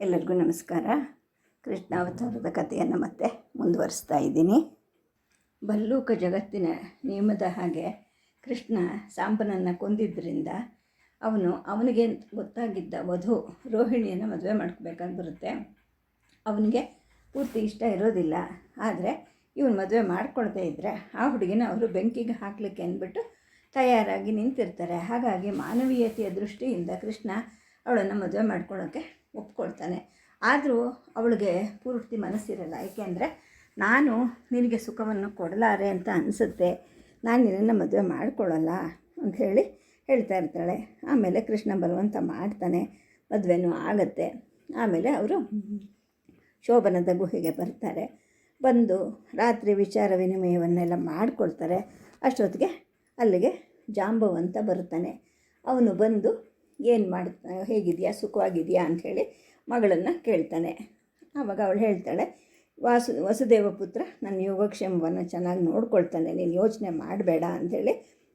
ಎಲ್ಲರಿಗೂ ನಮಸ್ಕಾರ. ಕೃಷ್ಣಾವತಾರದ ಕಥೆಯನ್ನು ಮತ್ತೆ ಮುಂದುವರಿಸ್ತಾ ಇದ್ದೀನಿ. ಬಲ್ಲೂಕ ಜಗತ್ತಿನ ನಿಯಮದ ಹಾಗೆ ಕೃಷ್ಣ ಸಾಂಬನನ್ನು ಕೊಂದಿದ್ದರಿಂದ ಅವನು ಅವನಿಗೆ ಗೊತ್ತಾಗಿದ್ದ ವಧು ರೋಹಿಣಿಯನ್ನು ಮದುವೆ ಮಾಡ್ಕೋಬೇಕಾಗಿ ಬರುತ್ತೆ. ಅವನಿಗೆ ಪೂರ್ತಿ ಇಷ್ಟ ಇರೋದಿಲ್ಲ. ಆದರೆ ಇವನು ಮದುವೆ ಮಾಡ್ಕೊಳ್ದೇ ಇದ್ದರೆ ಆ ಹುಡುಗಿನ ಅವರು ಬೆಂಕಿಗೆ ಹಾಕಲಿಕ್ಕೆ ಅಂದ್ಬಿಟ್ಟು ತಯಾರಾಗಿ ನಿಂತಿರ್ತಾರೆ. ಹಾಗಾಗಿ ಮಾನವೀಯತೆಯ ದೃಷ್ಟಿಯಿಂದ ಕೃಷ್ಣ ಅವಳನ್ನು ಮದುವೆ ಮಾಡ್ಕೊಳ್ಳೋಕ್ಕೆ ಒಪ್ಕೊಳ್ತಾನೆ. ಆದರೂ ಅವಳಿಗೆ ಪೂರ್ತಿ ಮನಸ್ಸಿರಲ್ಲ. ಏಕೆಂದರೆ ನಾನು ನಿನಗೆ ಸುಖವನ್ನು ಕೊಡಲಾರೆ ಅಂತ ಅನಿಸುತ್ತೆ. ನಾನು ನಿನ್ನನ್ನು ಮದುವೆ ಅಂತ ಹೇಳಿ ಹೇಳ್ತಾ ಇರ್ತಾಳೆ. ಆಮೇಲೆ ಕೃಷ್ಣ ಬಲವಂತ ಮಾಡ್ತಾನೆ. ಮದುವೆನೂ ಆಗತ್ತೆ. ಆಮೇಲೆ ಅವರು ಶೋಭನದ ಗುಹೆಗೆ ಬರ್ತಾರೆ. ಬಂದು ರಾತ್ರಿ ವಿಚಾರ ವಿನಿಮಯವನ್ನೆಲ್ಲ ಮಾಡಿಕೊಳ್ತಾರೆ. ಅಷ್ಟೊತ್ತಿಗೆ ಅಲ್ಲಿಗೆ ಜಾಂಬವಂತ ಬರ್ತಾನೆ ಅವನು ಬಂದು ಏನು ಮಾಡ್, ಹೇಗಿದೆಯಾ? ಸುಖವಾಗಿದೆಯಾ ಅಂಥೇಳಿ ಮಗಳನ್ನು ಕೇಳ್ತಾನೆ. ಆವಾಗ ಅವಳು ಹೇಳ್ತಾಳೆ, ವಾಸು, ವಸುದೇವ ಪುತ್ರ, ನನ್ನ ಯೋಗಕ್ಷೇಮವನ್ನು ಚೆನ್ನಾಗಿ ನೋಡ್ಕೊಳ್ತಾನೆ, ನೀನು ಯೋಚನೆ ಮಾಡಬೇಡ ಅಂಥೇಳಿ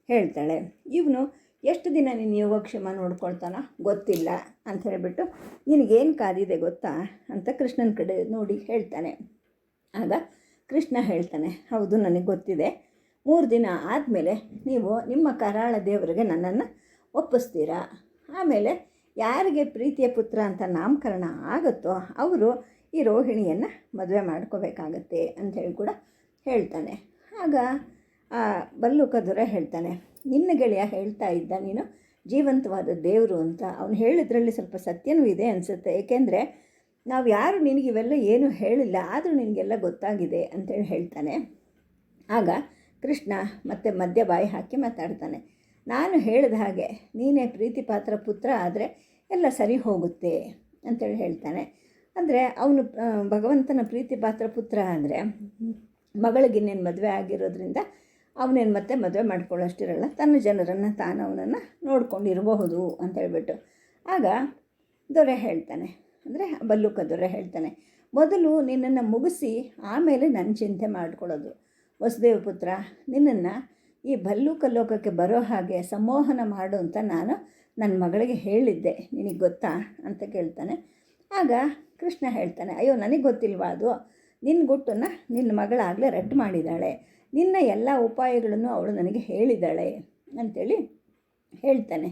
ಹೇಳ್ತಾಳೆ. ಇವನು ಎಷ್ಟು ದಿನ ನಿನ್ನ ಯೋಗಕ್ಷೇಮ ನೋಡ್ಕೊಳ್ತಾನ? ಗೊತ್ತಿಲ್ಲ ಅಂತ ಹೇಳಿಬಿಟ್ಟು, ನಿನಗೇನು ಕಾದಿದೆ ಗೊತ್ತಾ? ಅಂತ ಕೃಷ್ಣನ ಕಡೆ ನೋಡಿ ಹೇಳ್ತಾನೆ. ಆಗ ಕೃಷ್ಣ ಹೇಳ್ತಾನೆ, ಹೌದು, ನನಗೆ ಗೊತ್ತಿದೆ. ಮೂರು ದಿನ ಆದಮೇಲೆ ನೀವು ನಿಮ್ಮ ಕರಾಳ ದೇವರಿಗೆ ನನ್ನನ್ನು ಒಪ್ಪಿಸ್ತೀರಾ? ಆಮೇಲೆ ಯಾರಿಗೆ ಪ್ರೀತಿಯ ಪುತ್ರ ಅಂತ ನಾಮಕರಣ ಆಗುತ್ತೋ ಅವರು ಈ ರೋಹಿಣಿಯನ್ನು ಮದುವೆ ಮಾಡ್ಕೋಬೇಕಾಗತ್ತೆ ಅಂಥೇಳಿ ಕೂಡ ಹೇಳ್ತಾನೆ. ಆಗ ಬಲ್ಲುಕದುರ ಬಲ್ಲೂಕ ದೊರೆ ಹೇಳ್ತಾನೆ, ನಿನ್ನ ಗೆಳೆಯ ಹೇಳ್ತಾ ಇದ್ದ ನೀನು ಜೀವಂತವಾದ ದೇವರು ಅಂತ. ಅವನು ಹೇಳಿದ್ರಲ್ಲಿ ಸ್ವಲ್ಪ ಸತ್ಯನೂ ಇದೆ ಅನಿಸುತ್ತೆ. ಏಕೆಂದರೆ ನಾವು ಯಾರು ನಿನಗಿವೆಲ್ಲ ಏನೂ ಹೇಳಿಲ್ಲ, ಆದರೂ ನಿನಗೆಲ್ಲ ಗೊತ್ತಾಗಿದೆ ಅಂತೇಳಿ ಹೇಳ್ತಾನೆ. ಆಗ ಕೃಷ್ಣ ಮತ್ತೆ ಮದ್ಯ ಬಾಯಿ ಹಾಕಿ ಮಾತಾಡ್ತಾನೆ ನಾನು ಹೇಳಿದ ಹಾಗೆ ನೀನೇ ಪ್ರೀತಿ ಪಾತ್ರ ಪುತ್ರ ಆದರೆ ಎಲ್ಲ ಸರಿ ಹೋಗುತ್ತೆ ಅಂತೇಳಿ ಹೇಳ್ತಾನೆ. ಅಂದರೆ ಅವನು ಭಗವಂತನ ಪ್ರೀತಿ ಪಾತ್ರ ಪುತ್ರ ಅಂದರೆ ಮಗಳಿಗಿನ್ನೇನು ಮದುವೆ ಆಗಿರೋದ್ರಿಂದ ಅವನೇನು ಮತ್ತೆ ಮದುವೆ ಮಾಡ್ಕೊಳ್ಳೋಷ್ಟಿರಲ್ಲ, ತನ್ನ ಜನರನ್ನು ತಾನು ಅವನನ್ನು ನೋಡ್ಕೊಂಡಿರಬಹುದು ಅಂತ ಹೇಳ್ಬಿಟ್ಟು. ಆಗ ದೊರೆ ಹೇಳ್ತಾನೆ, ಅಂದರೆ ಬಲ್ಲುಕ ದೊರೆ ಹೇಳ್ತಾನೆ, ಮೊದಲು ನಿನ್ನನ್ನು ಮುಗಿಸಿ ಆಮೇಲೆ ನನ್ನ ಚಿಂತೆ ಮಾಡ್ಕೊಳ್ಳೋದು. ವಸುದೇವ ಪುತ್ರ, ನಿನ್ನನ್ನು ಈ ಭಲ್ಲೂಕ ಲೋಕಕ್ಕೆ ಬರೋ ಹಾಗೆ ಸಂಮೋಹನ ಮಾಡು ಅಂತ ನಾನು ನನ್ನ ಮಗಳಿಗೆ ಹೇಳಿದ್ದೆ. ನಿನಗೆ ಗೊತ್ತಾ? ಅಂತ ಕೇಳ್ತಾನೆ. ಆಗ ಕೃಷ್ಣ ಹೇಳ್ತಾನೆ, ಅಯ್ಯೋ, ನನಗೆ ಗೊತ್ತಿಲ್ವಾ ಅದು? ನಿನ್ನ ಗುಟ್ಟನ್ನು ನಿನ್ನ ಮಗಳಾಗಲೇ ರಟ್ಟು ಮಾಡಿದ್ದಾಳೆ. ನಿನ್ನ ಎಲ್ಲ ಉಪಾಯಗಳನ್ನು ಅವಳು ನನಗೆ ಹೇಳಿದ್ದಾಳೆ. ಅಂಥೇಳಿ ಹೇಳ್ತಾನೆ.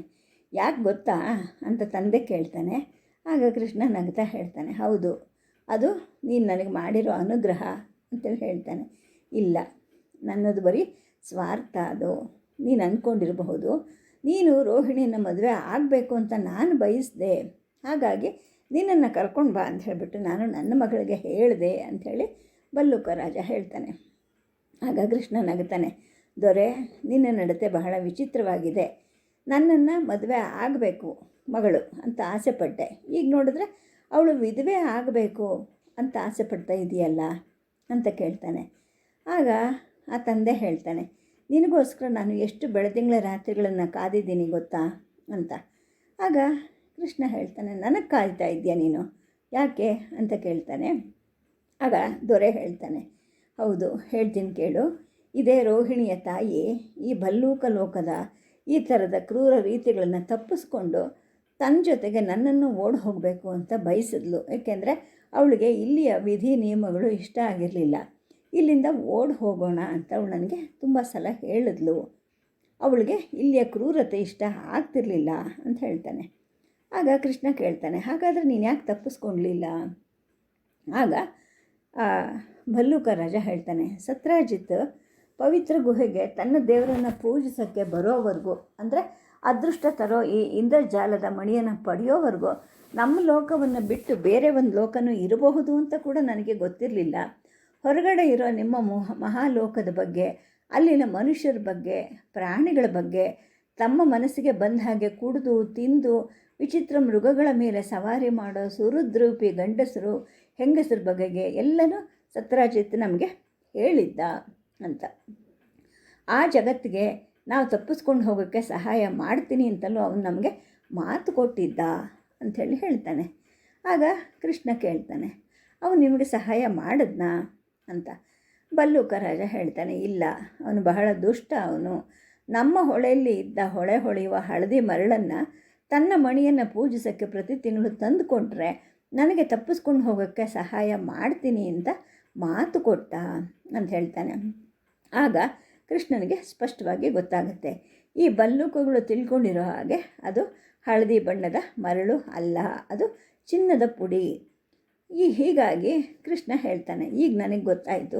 ಯಾಕೆ ಗೊತ್ತಾ? ಅಂತ ತಂದೆ ಕೇಳ್ತಾನೆ. ಆಗ ಕೃಷ್ಣ ನಗ್ತಾ ಹೇಳ್ತಾನೆ, ಹೌದು, ಅದು ನೀನು ನನಗೆ ಮಾಡಿರೋ ಅನುಗ್ರಹ. ಅಂತೇಳಿ ಹೇಳ್ತಾನೆ. ಇಲ್ಲ, ನನ್ನದು ಬರೀ ಸ್ವಾರ್ಥ ಅದು. ನೀನು ಅಂದ್ಕೊಂಡಿರಬಹುದು ನೀನು ರೋಹಿಣಿಯನ್ನ ಮದುವೆ ಆಗಬೇಕು ಅಂತ ನಾನು ಬಯಸಿದೆ. ಹಾಗಾಗಿ ನಿನ್ನನ್ನು ಕರ್ಕೊಂಡು ಬಾ ಅಂತ ಹೇಳಿಬಿಟ್ಟು ನಾನು ನನ್ನ ಮಗಳಿಗೆ ಹೇಳಿದೆ ಅಂಥೇಳಿ ಬಲ್ಲುಕ ರಾಜ ಹೇಳ್ತಾನೆ. ಆಗ ಕೃಷ್ಣ ನಗುತ್ತಾನೆ ದೊರೆ, ನಿನ್ನ ನಡತೆ ಬಹಳ ವಿಚಿತ್ರವಾಗಿದೆ. ನನ್ನನ್ನು ಮದುವೆ ಆಗಬೇಕು ಮಗಳು ಅಂತ ಆಸೆಪಟ್ಟೆ. ಈಗ ನೋಡಿದ್ರೆ ಅವಳು ವಿಧವೆ ಆಗಬೇಕು ಅಂತ ಆಸೆ ಪಡ್ತಾ ಇದೆಯಲ್ಲ? ಅಂತ ಕೇಳ್ತಾನೆ. ಆಗ ಆ ತಂದೆ ಹೇಳ್ತಾನೆ, ನಿನಗೋಸ್ಕರ ನಾನು ಎಷ್ಟು ಬೆಳದಿಂಗಳ ರಾತ್ರಿಗಳನ್ನು ಕಾದಿದ್ದೀನಿ ಗೊತ್ತಾ? ಅಂತ. ಆಗ ಕೃಷ್ಣ ಹೇಳ್ತಾನೆ, ನನಗೆ ಕಾಯ್ತಾ ಇದೆಯಾ ನೀನು? ಯಾಕೆ? ಅಂತ ಕೇಳ್ತಾನೆ. ಆಗ ದೊರೆ ಹೇಳ್ತಾನೆ, ಹೌದು, ಹೇಳ್ತೀನಿ ಕೇಳು. ಇದೇ ರೋಹಿಣಿಯ ತಾಯಿ ಈ ಭಲ್ಲೂಕ ಲೋಕದ ಈ ಥರದ ಕ್ರೂರ ರೀತಿಗಳನ್ನು ತಪ್ಪಿಸ್ಕೊಂಡು ತನ್ನ ಜೊತೆಗೆ ನನ್ನನ್ನು ಓಡಿ ಹೋಗಬೇಕು ಅಂತ ಬಯಸಿದ್ಲು. ಏಕೆಂದರೆ ಅವಳಿಗೆ ಇಲ್ಲಿಯ ವಿಧಿ ನಿಯಮಗಳು ಇಷ್ಟ ಆಗಿರಲಿಲ್ಲ. ಇಲ್ಲಿಂದ ಓಡಿ ಹೋಗೋಣ ಅಂತ ಅವಳು ನನಗೆ ತುಂಬ ಸಲ ಹೇಳಿದ್ಲು. ಅವಳಿಗೆ ಇಲ್ಲಿಯ ಕ್ರೂರತೆ ಇಷ್ಟ ಆಗ್ತಿರ್ಲಿಲ್ಲ ಅಂತ ಹೇಳ್ತಾನೆ. ಆಗ ಕೃಷ್ಣ ಕೇಳ್ತಾನೆ, ಹಾಗಾದರೆ ನೀನು ಯಾಕೆ ತಪ್ಪಿಸ್ಕೊಳ್ಲಿಲ್ಲ ಆಗ ಭಲ್ಲೂಕ ರಾಜ ಹೇಳ್ತಾನೆ, ಸತ್ರಾಜಿತ್ ಪವಿತ್ರ ಗುಹೆಗೆ ತನ್ನ ದೇವರನ್ನು ಪೂಜಿಸೋಕ್ಕೆ ಬರೋವರೆಗೂ, ಅಂದರೆ ಅದೃಷ್ಟ ತರೋ ಈ ಇಂದ್ರಜಾಲದ ಮಣಿಯನ್ನು ಪಡೆಯೋವರೆಗೂ, ನಮ್ಮ ಲೋಕವನ್ನು ಬಿಟ್ಟು ಬೇರೆ ಒಂದು ಲೋಕನೂ ಇರಬಹುದು ಅಂತ ಕೂಡ ನನಗೆ ಗೊತ್ತಿರಲಿಲ್ಲ. ಹೊರಗಡೆ ಇರೋ ನಿಮ್ಮ ಮೊಹ, ಮಹಾಲೋಕದ ಬಗ್ಗೆ, ಅಲ್ಲಿನ ಮನುಷ್ಯರ ಬಗ್ಗೆ, ಪ್ರಾಣಿಗಳ ಬಗ್ಗೆ, ತಮ್ಮ ಮನಸ್ಸಿಗೆ ಬಂದ ಹಾಗೆ ಕುಡಿದು, ತಿಂದು, ವಿಚಿತ್ರ ಮೃಗಗಳ ಮೇಲೆ ಸವಾರಿ ಮಾಡೋ ಸುರುದ್ರೂಪಿ ಗಂಡಸರು, ಹೆಂಗಸರ ಬಗೆಗೆ ಎಲ್ಲನೂ ಸತ್ರಾಜಿತ್ ನಮಗೆ ಹೇಳಿದ್ದ ಅಂತ. ಆ ಜಗತ್ತಿಗೆ ನಾವು ತಪ್ಪಿಸ್ಕೊಂಡು ಹೋಗೋಕ್ಕೆ ಸಹಾಯ ಮಾಡ್ತೀನಿ ಅಂತಲೂ ಅವನು ನಮಗೆ ಮಾತು ಕೊಟ್ಟಿದ್ದ ಅಂಥೇಳಿ ಹೇಳ್ತಾನೆ. ಆಗ ಕೃಷ್ಣ ಕೇಳ್ತಾನೆ, ಅವನು ನಿಮಗೆ ಸಹಾಯ ಮಾಡಿದ್ನಾ? ಅಂತ. ಬಲ್ಲೂಕ ರಾಜ ಹೇಳ್ತಾನೆ, ಇಲ್ಲ, ಅವನು ಬಹಳ ದುಷ್ಟ ಅವನು. ನಮ್ಮ ಹೊಳೆಯಲ್ಲಿ ಇದ್ದ ಹೊಳೆ ಹೊಳೆಯುವ ಹಳದಿ ಮರಳನ್ನು ತನ್ನ ಮಣಿಯನ್ನು ಪೂಜಿಸೋಕ್ಕೆ ಪ್ರತಿ ತಿಂಗಳು ತಂದುಕೊಂಡ್ರೆ ನನಗೆ ತಪ್ಪಿಸ್ಕೊಂಡು ಹೋಗೋಕ್ಕೆ ಸಹಾಯ ಮಾಡ್ತೀನಿ ಅಂತ ಮಾತು ಕೊಟ್ಟ ಅಂತ ಹೇಳ್ತಾನೆ. ಆಗ ಕೃಷ್ಣನಿಗೆ ಸ್ಪಷ್ಟವಾಗಿ ಗೊತ್ತಾಗುತ್ತೆ. ಈ ಬಲ್ಲೂಕಗಳು ತಿಳ್ಕೊಂಡಿರೋ ಹಾಗೆ ಅದು ಹಳದಿ ಬಣ್ಣದ ಮರಳು ಅಲ್ಲ, ಅದು ಚಿನ್ನದ ಪುಡಿ. ಈ ಹೀಗಾಗಿ ಕೃಷ್ಣ ಹೇಳ್ತಾನೆ, ಈಗ ನನಗೆ ಗೊತ್ತಾಯಿತು.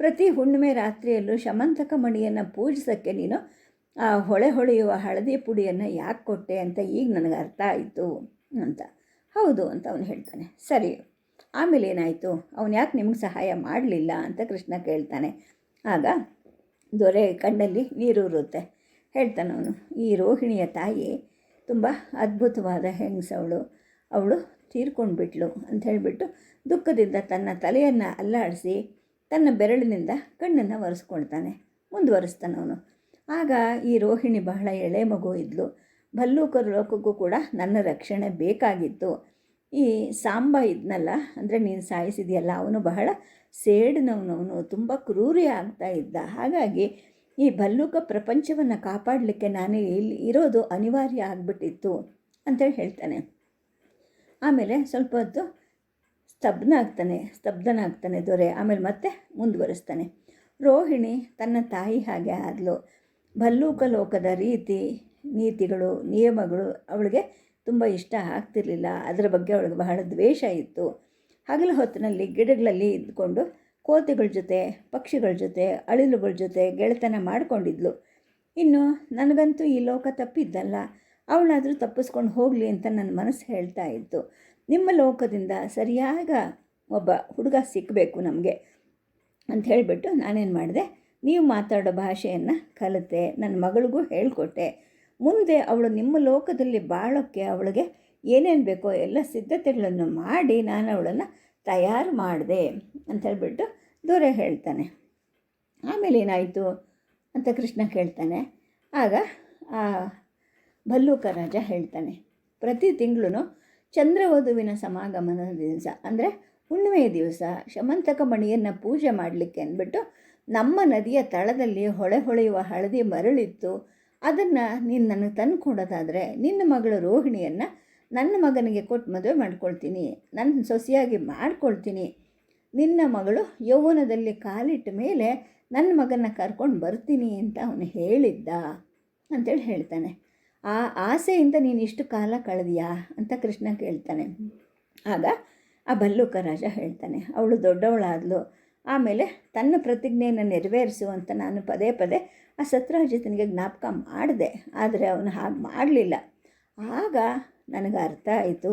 ಪ್ರತಿ ಹುಣ್ಣಿಮೆ ರಾತ್ರಿಯಲ್ಲೂ ಶಮಂತಕ ಮಣಿಯನ್ನು ಪೂಜಿಸೋಕ್ಕೆ ನೀನು ಆ ಹೊಳೆ ಹೊಳೆಯುವ ಹಳದಿ ಪುಡಿಯನ್ನು ಯಾಕೆ ಕೊಟ್ಟೆ ಅಂತ ಈಗ ನನಗೆ ಅರ್ಥ ಆಯಿತು ಅಂತ. ಹೌದು ಅಂತ ಅವನು ಹೇಳ್ತಾನೆ. ಸರಿ, ಆಮೇಲೆ ಏನಾಯಿತು? ಅವನು ಯಾಕೆ ನಿಮಗೆ ಸಹಾಯ ಮಾಡಲಿಲ್ಲ ಅಂತ ಕೃಷ್ಣ ಕೇಳ್ತಾನೆ. ಆಗ ದೊರೆ ಕಣ್ಣಲ್ಲಿ ನೀರೂರುತ್ತೆ ಹೇಳ್ತಾನೆ ಅವನು, ಈ ರೋಹಿಣಿಯ ತಾಯಿ ತುಂಬ ಅದ್ಭುತವಾದ ಹೆಂಗಸವಳು. ಅವಳು ತೀರ್ಕೊಂಡ್ಬಿಟ್ಲು ಅಂತ ಹೇಳಿಬಿಟ್ಟು ದುಃಖದಿಂದ ತನ್ನ ತಲೆಯನ್ನು ಅಲ್ಲಾಡಿಸಿ ತನ್ನ ಬೆರಳಿನಿಂದ ಕಣ್ಣನ್ನು ಒರೆಸ್ಕೊಳ್ತಾನೆ, ಮುಂದುವರೆಸ್ತಾನ ಅವನು. ಆಗ ಈ ರೋಹಿಣಿ ಬಹಳ ಎಳೆ ಮಗು ಇದ್ಲು. ಭಲ್ಲೂಕರ ಲೋಕಕ್ಕೂ ಕೂಡ ನನ್ನ ರಕ್ಷಣೆ ಬೇಕಾಗಿತ್ತು. ಈ ಸಾಂಬ ಇದ್ನಲ್ಲ, ಅಂದರೆ ನೀನು ಸಾಯಿಸಿದೆಯಲ್ಲ, ಅವನು ಬಹಳ ಸೇಡಿನವನವನು ತುಂಬ ಕ್ರೂರಿ ಆಗ್ತಾ ಇದ್ದ. ಹಾಗಾಗಿ ಈ ಭಲ್ಲೂಕ ಪ್ರಪಂಚವನ್ನು ಕಾಪಾಡಲಿಕ್ಕೆ ನಾನು ಇಲ್ಲಿ ಇರೋದು ಅನಿವಾರ್ಯ ಆಗಿಬಿಟ್ಟಿತ್ತು ಅಂತೇಳಿ ಹೇಳ್ತಾನೆ. ಆಮೇಲೆ ಸ್ವಲ್ಪ ಹೊತ್ತು ಸ್ತಬ್ಧ ಆಗ್ತಾನೆ ಸ್ತಬ್ಧನಾಗ್ತಾನೆ ದೊರೆ. ಆಮೇಲೆ ಮತ್ತೆ ಮುಂದುವರಿಸ್ತಾನೆ. ರೋಹಿಣಿ ತನ್ನ ತಾಯಿ ಹಾಗೆ ಆದಲು. ಭಲ್ಲೂಕ ಲೋಕದ ರೀತಿ, ನೀತಿಗಳು, ನಿಯಮಗಳು ಅವಳಿಗೆ ತುಂಬ ಇಷ್ಟ ಆಗ್ತಿರ್ಲಿಲ್ಲ. ಅದರ ಬಗ್ಗೆ ಅವಳಿಗೆ ಬಹಳ ದ್ವೇಷ ಇತ್ತು. ಹಗಲು ಹೊತ್ತಿನಲ್ಲಿ ಗಿಡಗಳಲ್ಲಿ ಇದ್ಕೊಂಡು ಕೋತಿಗಳ ಜೊತೆ, ಪಕ್ಷಿಗಳ ಜೊತೆ, ಅಳಿಲುಗಳ ಜೊತೆ ಗೆಳೆತನ ಮಾಡಿಕೊಂಡಿದ್ಲು. ಇನ್ನು ನನಗಂತೂ ಈ ಲೋಕ ತಪ್ಪಿದ್ದಲ್ಲ. ಅವಳಾದರೂ ತಪ್ಪಿಸ್ಕೊಂಡು ಹೋಗಲಿ ಅಂತ ನನ್ನ ಮನಸ್ಸು ಹೇಳ್ತಾ ಇತ್ತು. ನಿಮ್ಮ ಲೋಕದಿಂದ ಸರಿಯಾಗ ಒಬ್ಬ ಹುಡುಗ ಸಿಕ್ಕಬೇಕು ನಮಗೆ ಅಂತ ಹೇಳಿಬಿಟ್ಟು ನಾನೇನು ಮಾಡಿದೆ? ನೀವು ಮಾತಾಡೋ ಭಾಷೆಯನ್ನು ಕಲಿತೆ, ನನ್ನ ಮಗಳಿಗೂ ಹೇಳಿಕೊಟ್ಟೆ. ಮುಂದೆ ಅವಳು ನಿಮ್ಮ ಲೋಕದಲ್ಲಿ ಬಾಳೋಕ್ಕೆ ಅವಳಿಗೆ ಏನೇನು ಬೇಕೋ ಎಲ್ಲ ಸಿದ್ಧತೆಗಳನ್ನು ಮಾಡಿ ನಾನು ಅವಳನ್ನು ತಯಾರು ಮಾಡಿದೆ ಅಂತ ಹೇಳಿಬಿಟ್ಟು ದೂರೆ ಹೇಳ್ತಾನೆ. ಆಮೇಲೆ ಏನಾಯಿತು ಅಂತ ಕೃಷ್ಣ ಕೇಳ್ತಾನೆ. ಆಗ ಭಲ್ಲೂಕ ರಾಜ ಹೇಳ್ತಾನೆ. ಪ್ರತಿ ತಿಂಗಳು ಚಂದ್ರವಧುವಿನ ಸಮಾಗಮನ ದಿವಸ, ಅಂದರೆ ಹುಣ್ಣಿಮೆಯ ದಿವಸ, ಶಮಂತಕ ಮಣಿಯನ್ನು ಪೂಜೆ ಮಾಡಲಿಕ್ಕೆ ಅಂದ್ಬಿಟ್ಟು ನಮ್ಮ ನದಿಯ ತಳದಲ್ಲಿ ಹೊಳೆ ಹೊಳೆಯುವ ಹಳದಿ ಮರಳಿತ್ತು. ಅದನ್ನು ನೀನು ನನಗೆ ನಿನ್ನ ಮಗಳು ರೋಹಿಣಿಯನ್ನು ನನ್ನ ಮಗನಿಗೆ ಕೊಟ್ಟು ಮದುವೆ ಮಾಡ್ಕೊಳ್ತೀನಿ. ನನ್ನ ಸೊಸೆಯಾಗಿ ಮಾಡ್ಕೊಳ್ತೀನಿ. ನಿನ್ನ ಮಗಳು ಯೌವನದಲ್ಲಿ ಕಾಲಿಟ್ಟ ಮೇಲೆ ನನ್ನ ಮಗನ ಕರ್ಕೊಂಡು ಬರ್ತೀನಿ ಅಂತ ಅವನು ಹೇಳಿದ್ದ, ಅಂತೇಳಿ ಹೇಳ್ತಾನೆ. ಆ ಆಸೆಯಿಂದ ನೀನು ಇಷ್ಟು ಕಾಲ ಕಳೆದಿಯಾ ಅಂತ ಕೃಷ್ಣ ಕೇಳ್ತಾನೆ. ಆಗ ಆ ಭಲ್ಲೂಕ ರಾಜ ಹೇಳ್ತಾನೆ, ಅವಳು ದೊಡ್ಡವಳಾದ್ಲು, ಆಮೇಲೆ ತನ್ನ ಪ್ರತಿಜ್ಞೆಯನ್ನು ನೆರವೇರಿಸು ಅಂತ ನಾನು ಪದೇ ಪದೇ ಆ ಸತ್ರಾಜಿತನಿಗೆ ಜ್ಞಾಪಕ ಮಾಡಿದೆ, ಆದರೆ ಅವನು ಹಾಗೆ ಮಾಡಲಿಲ್ಲ. ಆಗ ನನಗೆ ಅರ್ಥ ಆಯಿತು,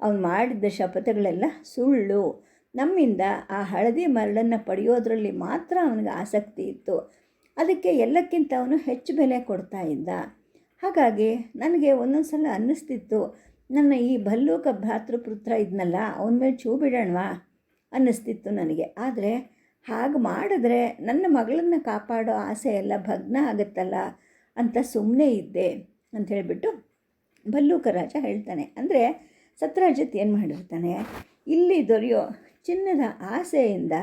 ಅವನು ಮಾಡಿದ್ದ ಶಪಥಗಳೆಲ್ಲ ಸುಳ್ಳು. ನಮ್ಮಿಂದ ಆ ಹಳದಿ ಮರಳನ್ನು ಪಡೆಯೋದ್ರಲ್ಲಿ ಮಾತ್ರ ಅವನಿಗೆ ಆಸಕ್ತಿ ಇತ್ತು. ಅದಕ್ಕೆ ಎಲ್ಲಕ್ಕಿಂತ ಅವನು ಹೆಚ್ಚು ಬೆಲೆ ಕೊಡ್ತಾ ಇದ್ದ. ಹಾಗಾಗಿ ನನಗೆ ಒಂದೊಂದು ಸಲ ಅನ್ನಿಸ್ತಿತ್ತು, ನನ್ನ ಈ ಭಲ್ಲೂಕ ಭ್ರಾತೃಪುತ್ರ ಇದ್ನಲ್ಲ, ಅವನ ಮೇಲೆ ಚೂ ಬಿಡೋಣವಾ? ಅನ್ನಿಸ್ತಿತ್ತು ನನಗೆ. ಆದರೆ ಹಾಗೆ ಮಾಡಿದ್ರೆ ನನ್ನ ಮಗಳನ್ನು ಕಾಪಾಡೋ ಆಸೆ ಎಲ್ಲ ಭಗ್ನ ಆಗುತ್ತಲ್ಲ ಅಂತ ಸುಮ್ಮನೆ ಇದ್ದೆ ಅಂತ ಹೇಳಿಬಿಟ್ಟು ಭಲ್ಲೂಕ ರಾಜ ಹೇಳ್ತಾನೆ. ಅಂದರೆ ಸತ್ರಾಜಿತ್ ಏನು ಮಾಡಿರ್ತಾನೆ, ಇಲ್ಲಿ ದೊರೆಯೋ ಚಿನ್ನದ ಆಸೆಯಿಂದ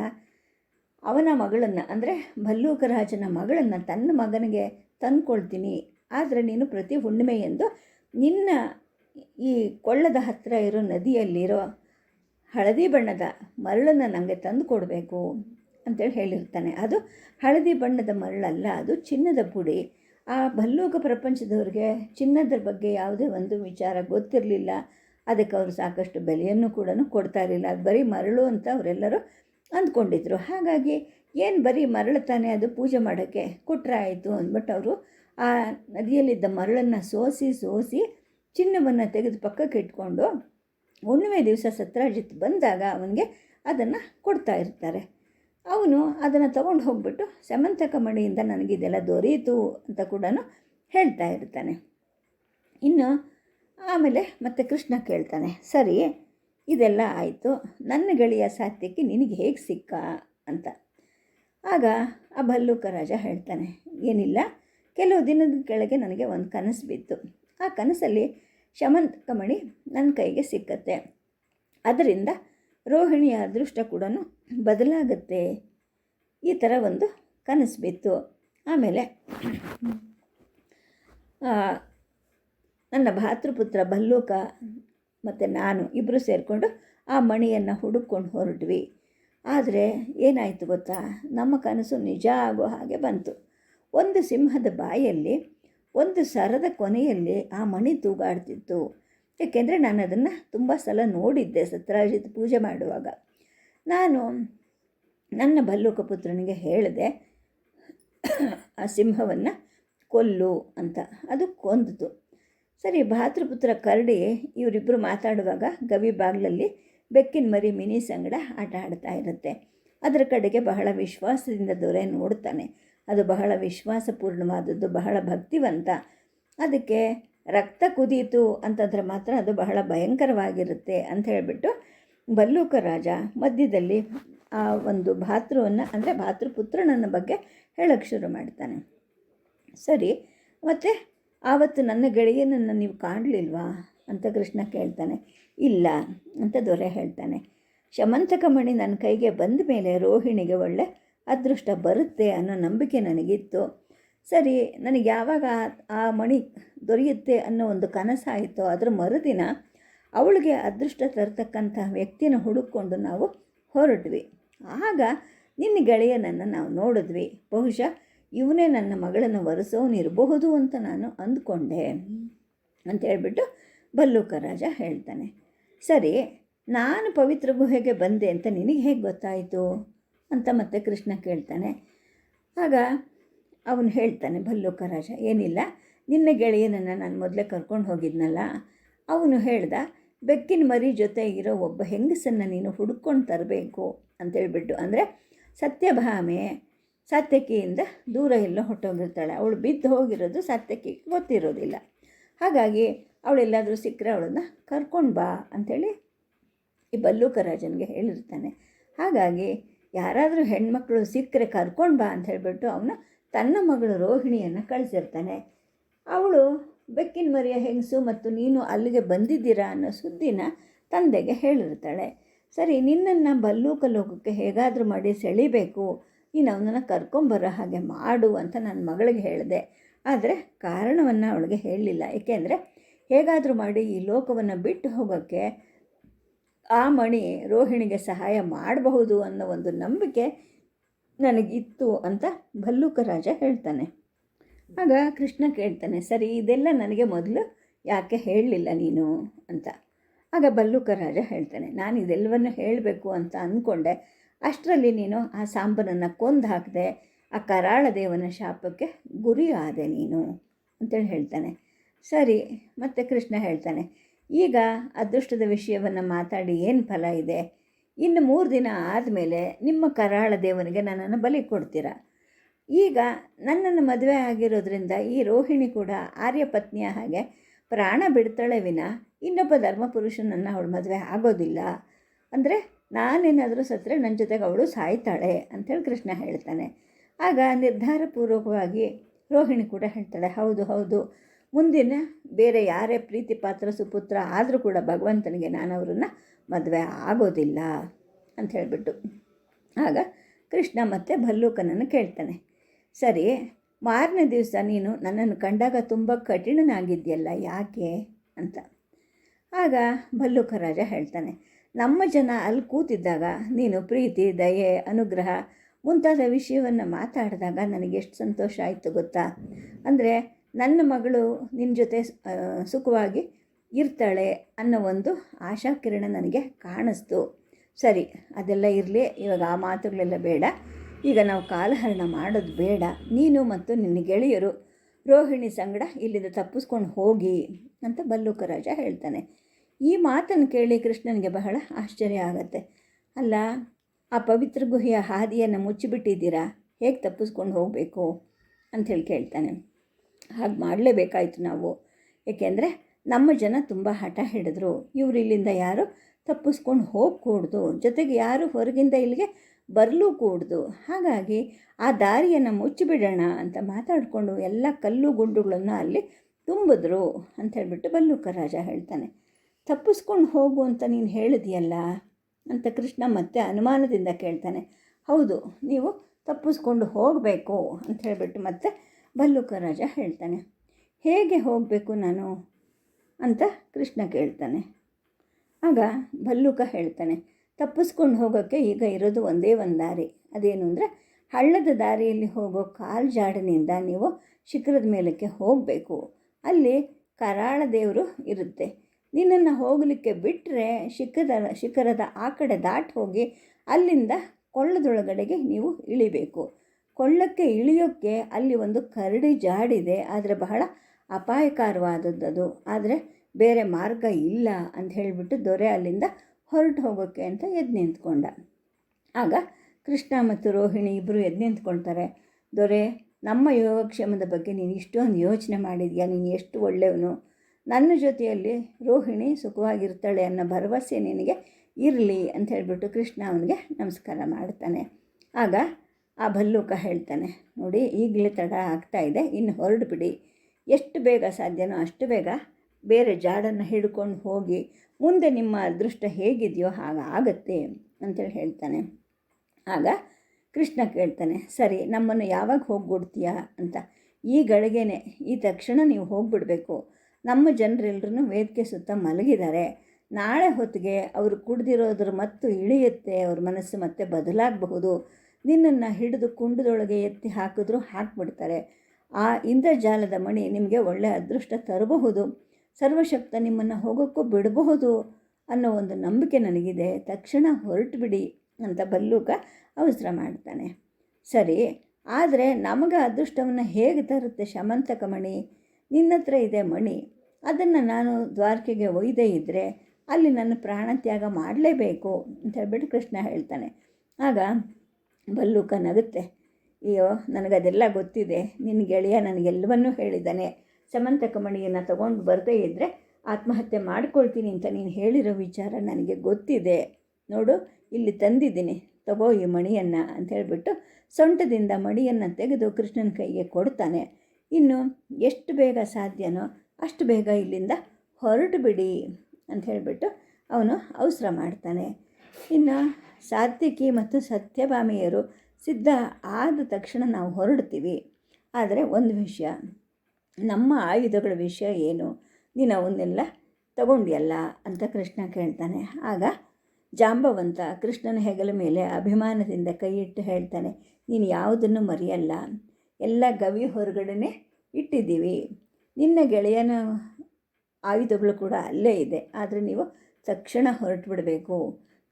ಅವನ ಮಗಳನ್ನು, ಅಂದರೆ ಭಲ್ಲೂಕ ರಾಜನ ಮಗಳನ್ನು ತನ್ನ ಮಗನಿಗೆ ತಂದ್ಕೊಳ್ತೀನಿ ಆದರೆ ನೀನು ಪ್ರತಿ ಹುಣ್ಣಿಮೆಯಂದು ನಿನ್ನ ಈ ಕೊಳ್ಳದ ಹತ್ತಿರ ಇರೋ ನದಿಯಲ್ಲಿರೋ ಹಳದಿ ಬಣ್ಣದ ಮರಳನ್ನು ನನಗೆ ತಂದು ಕೊಡಬೇಕು ಅಂತೇಳಿ ಹೇಳಿರ್ತಾನೆ. ಅದು ಹಳದಿ ಬಣ್ಣದ ಮರಳಲ್ಲ, ಅದು ಚಿನ್ನದ ಪುಡಿ. ಆ ಭಲ್ಲೋಕ ಪ್ರಪಂಚದವ್ರಿಗೆ ಚಿನ್ನದ ಬಗ್ಗೆ ಯಾವುದೇ ಒಂದು ವಿಚಾರ ಗೊತ್ತಿರಲಿಲ್ಲ. ಅದಕ್ಕೆ ಅವರು ಸಾಕಷ್ಟು ಬೆಲೆಯನ್ನು ಕೂಡ ಕೊಡ್ತಾ ಇರಲಿಲ್ಲ. ಅದು ಬರೀ ಮರಳು ಅಂತ ಅವರೆಲ್ಲರೂ ಅಂದ್ಕೊಂಡಿದ್ರು. ಹಾಗಾಗಿ ಏನು ಬರೀ ಮರಳು ತಾನೇ ಅದು ಪೂಜೆ ಮಾಡೋಕ್ಕೆ ಕೊಟ್ಟರೆ ಆಯಿತು ಅಂದ್ಬಿಟ್ಟು ಅವರು ಆ ನದಿಯಲ್ಲಿದ್ದ ಮರಳನ್ನು ಸೋಸಿ ಸೋಸಿ ಚಿನ್ನವನ್ನು ತೆಗೆದು ಪಕ್ಕಕ್ಕೆ ಇಟ್ಕೊಂಡು ಹುಣ್ಣಿಮೆ ದಿವಸ ಸತ್ರಾಜಿತ್ ಬಂದಾಗ ಅವನಿಗೆ ಅದನ್ನು ಕೊಡ್ತಾ ಇರ್ತಾರೆ. ಅವನು ಅದನ್ನು ತಗೊಂಡು ಹೋಗ್ಬಿಟ್ಟು ಸಮಂತಕ ಮಣಿಯಿಂದ ನನಗಿದೆಲ್ಲ ದೊರೆಯಿತು ಅಂತ ಕೂಡ ಹೇಳ್ತಾ ಇರ್ತಾನೆ. ಇನ್ನು ಆಮೇಲೆ ಮತ್ತೆ ಕೃಷ್ಣ ಕೇಳ್ತಾನೆ, ಸರಿ, ಇದೆಲ್ಲ ಆಯಿತು. ನನ್ನ ಗೆಳೆಯ ಸಾತ್ಯಕ್ಕೆ ನಿನಗೆ ಹೇಗೆ ಸಿಕ್ಕ? ಅಂತ. ಆಗ ಆ ಭಲ್ಲೂಕ ರಾಜ ಹೇಳ್ತಾನೆ, ಏನಿಲ್ಲ ಕೆಲವು ದಿನದ ಕೆಳಗೆ ನನಗೆ ಒಂದು ಕನಸು ಬಿತ್ತು. ಆ ಕನಸಲ್ಲಿ ಶಮಂತ್ ಕಮಣಿ ನನ್ನ ಕೈಗೆ ಸಿಕ್ಕತ್ತೆ. ಅದರಿಂದ ರೋಹಿಣಿಯ ಅದೃಷ್ಟ ಕೂಡ ಬದಲಾಗುತ್ತೆ. ಈ ಥರ ಒಂದು ಕನಸು ಬಿತ್ತು. ಆಮೇಲೆ ನನ್ನ ಭಾತೃಪುತ್ರ ಭಲ್ಲೂಕ ಮತ್ತು ನಾನು ಇಬ್ಬರು ಸೇರಿಕೊಂಡು ಆ ಮಣಿಯನ್ನು ಹುಡುಕೊಂಡು ಹೊರಟ್ವಿ. ಆದರೆ ಏನಾಯಿತು ಗೊತ್ತಾ? ನಮ್ಮ ಕನಸು ನಿಜ ಆಗೋ ಹಾಗೆ ಬಂತು. ಒಂದು ಸಿಂಹದ ಬಾಯಲ್ಲಿ, ಒಂದು ಸರದ ಕೊನೆಯಲ್ಲಿ ಆ ಮಣಿ ತೂಗಾಡ್ತಿತ್ತು. ಏಕೆಂದರೆ ನಾನು ಅದನ್ನು ತುಂಬ ಸಲ ನೋಡಿದ್ದೆ ಸತ್ರಾಜಿತ್ ಪೂಜೆ ಮಾಡುವಾಗ. ನಾನು ನನ್ನ ಭಲ್ಲೂಕ ಪುತ್ರನಿಗೆ ಹೇಳಿದೆ, ಆ ಸಿಂಹವನ್ನು ಕೊಲ್ಲು ಅಂತ. ಅದು ಕೊಂದಿತು. ಸರಿ, ಭಾತೃಪುತ್ರ ಕರಡಿ ಇವರಿಬ್ಬರು ಮಾತಾಡುವಾಗ ಗವಿ ಬಾಗಿಲಲ್ಲಿ ಬೆಕ್ಕಿನ ಮರಿ ಮಿನಿ ಸಂಗಡ ಆಟ ಆಡ್ತಾ ಇರುತ್ತೆ. ಅದರ ಕಡೆಗೆ ಬಹಳ ವಿಶ್ವಾಸದಿಂದ ದೊರೆ ನೋಡ್ತಾನೆ. ಅದು ಬಹಳ ವಿಶ್ವಾಸಪೂರ್ಣವಾದದ್ದು, ಬಹಳ ಭಕ್ತಿವಂತ. ಅದಕ್ಕೆ ರಕ್ತ ಕುದೀತು ಅಂತಂದರೆ ಮಾತ್ರ ಅದು ಬಹಳ ಭಯಂಕರವಾಗಿರುತ್ತೆ ಅಂತ ಹೇಳಿಬಿಟ್ಟು ಬಲ್ಲೂಕ ರಾಜ ಮಧ್ಯದಲ್ಲಿ ಆ ಒಂದು ಭಾತೃವನ್ನು, ಅಂದರೆ ಭಾತೃಪುತ್ರನನ್ನ ಬಗ್ಗೆ ಹೇಳಕ್ಕೆ ಶುರು ಮಾಡ್ತಾನೆ. ಸರಿ, ಮತ್ತು ಆವತ್ತು ನನ್ನ ಗೆಳೆಯನನ್ನು ನೀವು ಕಾಣಲಿಲ್ವಾ ಅಂತ ಕೃಷ್ಣ ಕೇಳ್ತಾನೆ. ಇಲ್ಲ ಅಂತ ದೊರೆ ಹೇಳ್ತಾನೆ. ಶಮಂತಕ ಮಣಿ ನನ್ನ ಕೈಗೆ ಬಂದ ಮೇಲೆ ರೋಹಿಣಿಗೆ ಒಳ್ಳೆ ಅದೃಷ್ಟ ಬರುತ್ತೆ ಅನ್ನೋ ನಂಬಿಕೆ ನನಗಿತ್ತು. ಸರಿ, ನನಗೆ ಯಾವಾಗ ಆ ಮಣಿ ದೊರೆಯುತ್ತೆ ಅನ್ನೋ ಒಂದು ಕನಸಾಯಿತೋ ಅದರ ಮರುದಿನ ಅವಳಿಗೆ ಅದೃಷ್ಟ ತರತಕ್ಕಂಥ ವ್ಯಕ್ತಿನ ಹುಡುಕೊಂಡು ನಾವು ಹೊರಟ್ವಿ. ಆಗ ನಿನ್ನ ಗೆಳೆಯನನ್ನು ನಾವು ನೋಡಿದ್ವಿ. ಬಹುಶಃ ಇವನೇ ನನ್ನ ಮಗಳನ್ನು ಒರೆಸೋನಿರಬಹುದು ಅಂತ ನಾನು ಅಂದ್ಕೊಂಡೆ ಅಂತ ಹೇಳ್ಬಿಟ್ಟು ಬಲ್ಲೂಕ ರಾಜ ಹೇಳ್ತಾನೆ. ಸರಿ, ನಾನು ಪವಿತ್ರ ಗುಹೆಗೆ ಬಂದೆ ಅಂತ ನಿನಗೆ ಹೇಗೆ ಗೊತ್ತಾಯಿತು? ಅಂತ ಮತ್ತೆ ಕೃಷ್ಣ ಕೇಳ್ತಾನೆ. ಆಗ ಅವನು ಹೇಳ್ತಾನೆ, ಭಲ್ಲೂಕ ರಾಜ, ಏನಿಲ್ಲ. ನಿನ್ನ ಗೆಳೆಯನನ್ನು ನಾನು ಮೊದಲೇ ಕರ್ಕೊಂಡು ಹೋಗಿದ್ನಲ್ಲ. ಅವನು ಹೇಳ್ದ, ಬೆಕ್ಕಿನ ಮರಿ ಜೊತೆ ಇರೋ ಒಬ್ಬ ಹೆಂಗಸನ್ನು ನೀನು ಹುಡ್ಕೊಂಡು ತರಬೇಕು ಅಂತೇಳ್ಬಿಟ್ಟು ಅಂದರೆ ಸತ್ಯಭಾಮೆ ಸಾತ್ಯಕಿಯಿಂದ ದೂರ ಎಲ್ಲ ಹೊಟ್ಟೋಗಿರ್ತಾಳೆ ಅವಳು ಬಿದ್ದು ಹೋಗಿರೋದು ಸತ್ಯಕಿಗೆ ಗೊತ್ತಿರೋದಿಲ್ಲ. ಹಾಗಾಗಿ ಅವಳೆಲ್ಲಾದರೂ ಸಿಕ್ಕರೆ ಅವಳನ್ನು ಕರ್ಕೊಂಡು ಬಾ ಅಂಥೇಳಿ ಈ ಬಲ್ಲೂಕ ರಾಜನಿಗೆ ಹೇಳಿರ್ತಾನೆ. ಹಾಗಾಗಿ ಯಾರಾದರೂ ಹೆಣ್ಮಕ್ಳು ಸಿಕ್ಕರೆ ಕರ್ಕೊಂಡು ಬಾ ಅಂತ ಹೇಳಿಬಿಟ್ಟು ಅವನು ತನ್ನ ಮಗಳು ರೋಹಿಣಿಯನ್ನು ಕಳಿಸಿರ್ತಾನೆ. ಅವಳು, ಬೆಕ್ಕಿನ ಮರಿಯ ಹೆಂಗಸು ಮತ್ತು ನೀನು ಅಲ್ಲಿಗೆ ಬಂದಿದ್ದೀರಾ? ಅನ್ನೋ ಸುದ್ದಿನ ತಂದೆಗೆ ಹೇಳಿರ್ತಾಳೆ. ಸರಿ, ನಿನ್ನನ್ನು ಬಲ್ಲೂಕ ಲೋಕಕ್ಕೆ ಹೇಗಾದರೂ ಮಾಡಿ ಸೆಳಿಬೇಕು. ನೀನು ಅವನನ್ನು ಕರ್ಕೊಂಬರೋ ಹಾಗೆ ಮಾಡು ಅಂತ ನನ್ನ ಮಗಳಿಗೆ ಹೇಳಿದೆ. ಆದರೆ ಕಾರಣವನ್ನು ಅವಳಿಗೆ ಹೇಳಲಿಲ್ಲ ಏಕೆಂದರೆ ಹೇಗಾದರೂ ಮಾಡಿ ಈ ಲೋಕವನ್ನು ಬಿಟ್ಟು ಹೋಗೋಕ್ಕೆ ಆ ಮಣಿ ರೋಹಿಣಿಗೆ ಸಹಾಯ ಮಾಡಬಹುದು ಅನ್ನೋ ಒಂದು ನಂಬಿಕೆ ನನಗಿತ್ತು ಅಂತ ಭಲ್ಲೂಕ ರಾಜ ಹೇಳ್ತಾನೆ. ಆಗ ಕೃಷ್ಣ ಕೇಳ್ತಾನೆ, ಸರಿ, ಇದೆಲ್ಲ ನನಗೆ ಮೊದಲು ಯಾಕೆ ಹೇಳಲಿಲ್ಲ ನೀನು? ಅಂತ. ಆಗ ಭಲ್ಲೂಕ ರಾಜ ಹೇಳ್ತಾನೆ, ನಾನು ಇದೆಲ್ಲವನ್ನು ಹೇಳಬೇಕು ಅಂತ ಅಂದ್ಕೊಂಡೆ ಅಷ್ಟರಲ್ಲಿ ನೀನು ಆ ಸಾಂಬನನ್ನು ಕೊಂದು ಹಾಕಿದೆ, ಆ ಕರಾಳ ದೇವನ ಶಾಪಕ್ಕೆ ಗುರಿ ಆದೆ ನೀನು. ಅಂತೇಳಿ ಹೇಳ್ತಾನೆ. ಸರಿ, ಮತ್ತೆ ಕೃಷ್ಣ ಹೇಳ್ತಾನೆ ಈಗ ಅದೃಷ್ಟದ ವಿಷಯವನ್ನು ಮಾತಾಡಿ ಏನು ಫಲ ಇದೆ? ಇನ್ನು ಮೂರು ದಿನ ಆದಮೇಲೆ ನಿಮ್ಮ ಕರಾಳ ದೇವನಿಗೆ ನನ್ನನ್ನು ಬಲಿ ಕೊಡ್ತೀರಾ? ಈಗ ನನ್ನನ್ನು ಮದುವೆ ಆಗಿರೋದ್ರಿಂದ ಈ ರೋಹಿಣಿ ಕೂಡ ಆರ್ಯಪತ್ನಿಯ ಹಾಗೆ ಪ್ರಾಣ ಬಿಡ್ತಾಳೆ ವಿನ. ಇನ್ನೊಬ್ಬ ಧರ್ಮಪುರುಷನನ್ನು ಅವಳು ಮದುವೆ ಆಗೋದಿಲ್ಲ. ಅಂದರೆ ನಾನೇನಾದರೂ ಸತ್ತರೆ ನನ್ನ ಜೊತೆಗೆ ಅವಳು ಸಾಯ್ತಾಳೆ ಅಂಥೇಳಿ ಕೃಷ್ಣ ಹೇಳ್ತಾನೆ. ಆಗ ನಿರ್ಧಾರಪೂರ್ವಕವಾಗಿ ರೋಹಿಣಿ ಕೂಡ ಹೇಳ್ತಾಳೆ, ಹೌದು ಹೌದು. ಮುಂದಿನ ಬೇರೆ ಯಾರೇ ಪ್ರೀತಿ ಪಾತ್ರ, ಸುಪುತ್ರ ಆದರೂ ಕೂಡ ಭಗವಂತನಿಗೆ ನಾನು ಅವರನ್ನು ಮದುವೆ ಆಗೋದಿಲ್ಲ ಅಂತ ಹೇಳಿಬಿಟ್ಟು. ಆಗ ಕೃಷ್ಣ ಮತ್ತೆ ಭಲ್ಲೂಕನನ್ನು ಕೇಳ್ತಾನೆ, ಸರಿ, ಮಾರನೇ ದಿವಸ ನೀನು ನನ್ನನ್ನು ಕಂಡಾಗ ತುಂಬ ಕಠಿಣನಾಗಿದ್ಯಲ್ಲ ಯಾಕೆ ಅಂತ. ಆಗ ಭಲ್ಲೂಕ ರಾಜ ಹೇಳ್ತಾನೆ, ನಮ್ಮ ಜನ ಅಲ್ಲಿ ಕೂತಿದ್ದಾಗ ನೀನು ಪ್ರೀತಿ, ದಯೆ, ಅನುಗ್ರಹ ಮುಂತಾದ ವಿಷಯವನ್ನು ಮಾತಾಡಿದಾಗ ನನಗೆ ಎಷ್ಟು ಸಂತೋಷ ಆಯಿತು ಗೊತ್ತಾ? ಅಂದರೆ ನನ್ನ ಮಗಳು ನಿನ್ನ ಜೊತೆ ಸುಖವಾಗಿ ಇರ್ತಾಳೆ ಅನ್ನೋ ಒಂದು ಆಶಾ ಕಿರಣ ನನಗೆ ಕಾಣಿಸ್ತು. ಸರಿ, ಅದೆಲ್ಲ ಇರಲಿ, ಇವಾಗ ಆ ಮಾತುಗಳೆಲ್ಲ ಬೇಡ. ಈಗ ನಾವು ಕಾಲಹರಣ ಮಾಡೋದು ಬೇಡ. ನೀನು ಮತ್ತು ನಿನ್ನ ಗೆಳೆಯರು, ರೋಹಿಣಿ ಸಂಗಡ ಇಲ್ಲಿಂದ ತಪ್ಪಿಸ್ಕೊಂಡು ಹೋಗಿ ಅಂತ ಬಲ್ಲೂಕ ರಾಜ ಹೇಳ್ತಾನೆ. ಈ ಮಾತನ್ನು ಕೇಳಿ ಕೃಷ್ಣನಿಗೆ ಬಹಳ ಆಶ್ಚರ್ಯ ಆಗತ್ತೆ. ಅಲ್ಲ, ಆ ಪವಿತ್ರ ಗುಹೆಯ ಹಾದಿಯನ್ನು ಮುಚ್ಚಿಬಿಟ್ಟಿದ್ದೀರಾ? ಹೇಗೆ ತಪ್ಪಿಸ್ಕೊಂಡು ಹೋಗಬೇಕು? ಅಂಥೇಳಿ ಕೇಳ್ತಾನೆ. ಹಾಗೆ ಮಾಡಲೇಬೇಕಾಯ್ತು ನಾವು. ಏಕೆಂದರೆ ನಮ್ಮ ಜನ ತುಂಬ ಹಠ ಹಿಡಿದ್ರು. ಇವರು ಇಲ್ಲಿಂದ ಯಾರು ತಪ್ಪಿಸ್ಕೊಂಡು ಹೋಗಕೂಡ್ದು. ಜೊತೆಗೆ ಯಾರು ಹೊರಗಿಂದ ಇಲ್ಲಿಗೆ ಬರಲೂ ಕೂಡ್ದು. ಹಾಗಾಗಿ ಆ ದಾರಿಯನ್ನು ಮುಚ್ಚಿಬಿಡೋಣ ಅಂತ ಮಾತಾಡಿಕೊಂಡು ಎಲ್ಲ ಕಲ್ಲು ಗುಂಡುಗಳನ್ನು ಅಲ್ಲಿ ತುಂಬಿದ್ರು ಅಂತ ಹೇಳಿಬಿಟ್ಟು ಬಲ್ಲೂಕ ರಾಜ ಹೇಳ್ತಾನೆ. ತಪ್ಪಿಸ್ಕೊಂಡು ಹೋಗು ಅಂತ ನೀನು ಹೇಳಿದೆಯಲ್ಲ ಅಂತ ಕೃಷ್ಣ ಮತ್ತೆ ಅನುಮಾನದಿಂದ ಕೇಳ್ತಾನೆ. ಹೌದು, ನೀವು ತಪ್ಪಿಸ್ಕೊಂಡು ಹೋಗಬೇಕು ಅಂತ ಹೇಳಿಬಿಟ್ಟು ಮತ್ತೆ ಭಲ್ಲೂಕ ರಾಜ ಹೇಳ್ತಾನೆ, ಹೇಗೆ ಹೋಗಬೇಕು ನಾನು? ಅಂತ ಕೃಷ್ಣ ಕೇಳ್ತಾನೆ. ಆಗ ಭಲ್ಲೂಕ ಹೇಳ್ತಾನೆ, ತಪ್ಪಿಸ್ಕೊಂಡು ಹೋಗೋಕ್ಕೆ ಈಗ ಇರೋದು ಒಂದೇ ಒಂದು ದಾರಿ. ಅದೇನು ಅಂದರೆ ಹಳ್ಳದ ದಾರಿಯಲ್ಲಿ ಹೋಗೋ ಕಾಲ್ ಜಾಡಿನಿಂದ ನೀವು ಶಿಖರದ ಮೇಲಕ್ಕೆ ಹೋಗಬೇಕು. ಅಲ್ಲಿ ಕರಾಳ ದೇವರು ಇರುತ್ತೆ. ನಿನ್ನನ್ನು ಹೋಗಲಿಕ್ಕೆ ಬಿಟ್ಟರೆ ಶಿಖರದ ಶಿಖರದ ಆ ಕಡೆ ದಾಟಿ ಹೋಗಿ ಅಲ್ಲಿಂದ ಕೊಳ್ಳದೊಳಗಡೆಗೆ ನೀವು ಇಳಿಬೇಕು. ಕೊಳ್ಳಕ್ಕೆ ಇಳಿಯೋಕ್ಕೆ ಅಲ್ಲಿ ಒಂದು ಕರಡಿ ಜಾಡಿದೆ. ಆದರೆ ಬಹಳ ಅಪಾಯಕಾರವಾದದ್ದು. ಆದರೆ ಬೇರೆ ಮಾರ್ಗ ಇಲ್ಲ ಅಂತ ಹೇಳಿಬಿಟ್ಟು ದೊರೆ ಅಲ್ಲಿಂದ ಹೊರಟು ಹೋಗೋಕ್ಕೆ ಅಂತ ಎದ್ದು ನಿಂತ್ಕೊಂಡ. ಆಗ ಕೃಷ್ಣ ಮತ್ತು ರೋಹಿಣಿ ಇಬ್ಬರು ಎದ್ದು ನಿಂತ್ಕೊಳ್ತಾರೆ. ದೊರೆ, ನಮ್ಮ ಯೋಗಕ್ಷೇಮದ ಬಗ್ಗೆ ನೀನು ಇಷ್ಟೊಂದು ಯೋಚನೆ ಮಾಡಿದ್ಯಾ? ನೀನು ಎಷ್ಟು ಒಳ್ಳೆಯವನು? ನನ್ನ ಜೊತೆಯಲ್ಲಿ ರೋಹಿಣಿ ಸುಖವಾಗಿರ್ತಾಳೆ ಅನ್ನೋ ಭರವಸೆ ನಿನಗೆ ಇರಲಿ ಅಂತ ಹೇಳಿಬಿಟ್ಟು ಕೃಷ್ಣ ಅವನಿಗೆ ನಮಸ್ಕಾರ ಮಾಡ್ತಾನೆ. ಆಗ ಆ ಭಲ್ಲೂಕ ಹೇಳ್ತಾನೆ, ನೋಡಿ, ಈಗಲೇ ತಡ ಆಗ್ತಾ ಇದೆ, ಇನ್ನು ಹೊರಡು ಬಿಡಿ. ಎಷ್ಟು ಬೇಗ ಸಾಧ್ಯನೋ ಅಷ್ಟು ಬೇಗ ಬೇರೆ ಜಾಡನ್ನು ಹಿಡ್ಕೊಂಡು ಹೋಗಿ, ಮುಂದೆ ನಿಮ್ಮ ಅದೃಷ್ಟ ಹೇಗಿದೆಯೋ ಹಾಗಾಗತ್ತೆ ಅಂತೇಳಿ ಹೇಳ್ತಾನೆ. ಆಗ ಕೃಷ್ಣ ಕೇಳ್ತಾನೆ, ಸರಿ, ನಮ್ಮನ್ನು ಯಾವಾಗ ಹೋಗ್ಬಿಡ್ತೀಯಾ? ಅಂತ. ಈ ಗಳಿಗೆನೆ, ಈ ತಕ್ಷಣ ನೀವು ಹೋಗ್ಬಿಡಬೇಕು. ನಮ್ಮ ಜನರೆಲ್ಲರೂ ವೇದಿಕೆ ಸುತ್ತ ಮಲಗಿದ್ದಾರೆ. ನಾಳೆ ಹೊತ್ತಿಗೆ ಅವರು ಕುಡ್ದಿರೋದ್ರ ಮತ್ತು ಇಳಿಯುತ್ತೆ, ಅವ್ರ ಮನಸ್ಸು ಮತ್ತೆ ಬದಲಾಗಬಹುದು. ನಿನ್ನನ್ನು ಹಿಡಿದು ಕುಂಡದೊಳಗೆ ಎತ್ತಿ ಹಾಕಿದ್ರು ಹಾಕ್ಬಿಡ್ತಾರೆ. ಆ ಇಂದ್ರಜಾಲದ ಮಣಿ ನಿಮಗೆ ಒಳ್ಳೆಯ ಅದೃಷ್ಟ ತರಬಹುದು. ಸರ್ವಶಕ್ತ ನಿಮ್ಮನ್ನು ಹೋಗೋಕ್ಕೂ ಬಿಡಬಹುದು ಅನ್ನೋ ಒಂದು ನಂಬಿಕೆ ನನಗಿದೆ. ತಕ್ಷಣ ಹೊರಟು ಬಿಡಿ ಅಂತ ಬಲ್ಲೂಕ ಅವಸರ ಮಾಡ್ತಾನೆ. ಸರಿ, ಆದರೆ ನಮಗೆ ಅದೃಷ್ಟವನ್ನು ಹೇಗೆ ತರುತ್ತೆ ಶಮಂತಕ ಮಣಿ? ನಿನ್ನತ್ರ ಇದೆ ಮಣಿ. ಅದನ್ನು ನಾನು ದ್ವಾರಕೆಗೆ ಒಯ್ದೇ ಇದ್ದರೆ ಅಲ್ಲಿ ನನ್ನ ಪ್ರಾಣತ್ಯಾಗ ಮಾಡಲೇಬೇಕು ಅಂತ ಹೇಳ್ಬಿಟ್ಟು ಕೃಷ್ಣ ಹೇಳ್ತಾನೆ. ಆಗ ಬಲ್ಲೂಕ ನಗುತ್ತೆ. ಅಯ್ಯೋ, ನನಗದೆಲ್ಲ ಗೊತ್ತಿದೆ. ನಿನ್ನ ಗೆಳೆಯ ನನಗೆಲ್ಲವನ್ನೂ ಹೇಳಿದ್ದಾನೆ. ಸಮಂತಕ ಮಣಿಯನ್ನು ತಗೊಂಡು ಬರದೇ ಇದ್ದರೆ ಆತ್ಮಹತ್ಯೆ ಮಾಡ್ಕೊಳ್ತೀನಿ ಅಂತ ನೀನು ಹೇಳಿರೋ ವಿಚಾರ ನನಗೆ ಗೊತ್ತಿದೆ. ನೋಡು, ಇಲ್ಲಿ ತಂದಿದ್ದೀನಿ. ತಗೋ ಈ ಮಣಿಯನ್ನು ಅಂತ ಹೇಳಿಬಿಟ್ಟು ಸೊಂಟದಿಂದ ಮಣಿಯನ್ನು ತೆಗೆದು ಕೃಷ್ಣನ ಕೈಗೆ ಕೊಡ್ತಾನೆ. ಇನ್ನು ಎಷ್ಟು ಬೇಗ ಸಾಧ್ಯನೋ ಅಷ್ಟು ಬೇಗ ಇಲ್ಲಿಂದ ಹೊರಟು ಬಿಡಿ ಅಂತ ಹೇಳಿಬಿಟ್ಟು ಅವನು ಅವಸರ ಮಾಡ್ತಾನೆ. ಇನ್ನು ಸಾತ್ವಿಕಿ ಮತ್ತು ಸತ್ಯಭಾಮಿಯರು ಸಿದ್ಧ ಆದ ತಕ್ಷಣ ನಾವು ಹೊರಡ್ತೀವಿ. ಆದರೆ ಒಂದು ವಿಷಯ, ನಮ್ಮ ಆಯುಧಗಳ ವಿಷಯ ಏನು? ನೀನು ಅವನ್ನೆಲ್ಲ ತಗೊಂಡಿಯಲ್ಲ ಅಂತ ಕೃಷ್ಣ ಕೇಳ್ತಾನೆ. ಆಗ ಜಾಂಬವಂತ ಕೃಷ್ಣನ ಹೆಗಲ ಮೇಲೆ ಅಭಿಮಾನದಿಂದ ಕೈಯಿಟ್ಟು ಹೇಳ್ತಾನೆ, ನೀನು ಯಾವುದನ್ನು ಮರೆಯಲ್ಲ. ಎಲ್ಲ ಗವಿ ಹೊರಗಡೆ ಇಟ್ಟಿದ್ದೀವಿ. ನಿನ್ನ ಗೆಳೆಯನ ಆಯುಧಗಳು ಕೂಡ ಅಲ್ಲೇ ಇದೆ. ಆದರೆ ನೀವು ತಕ್ಷಣ ಹೊರಟು ಬಿಡಬೇಕು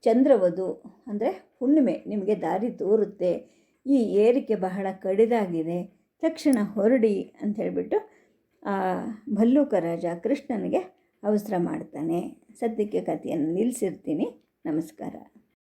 ಚಂದ್ರವಧು ಅಂದರೆ ಹುಣ್ಣಿಮೆ ನಿಮಗೆ ದಾರಿ ತೋರುತ್ತೆ. ಈ ಏರಿಕೆ ಬಹಳ ಕಡಿದಾಗಿದೆ. ತಕ್ಷಣ ಹೊರಡಿ ಅಂತ ಹೇಳಿಬಿಟ್ಟು ಭಲ್ಲೂಕ ರಾಜ ಕೃಷ್ಣನಿಗೆ ಅವಸರ ಮಾಡ್ತಾನೆ. ಸದ್ಯಕ್ಕೆ ಕಥೆಯನ್ನು ನಿಲ್ಲಿಸಿರ್ತೀನಿ. ನಮಸ್ಕಾರ.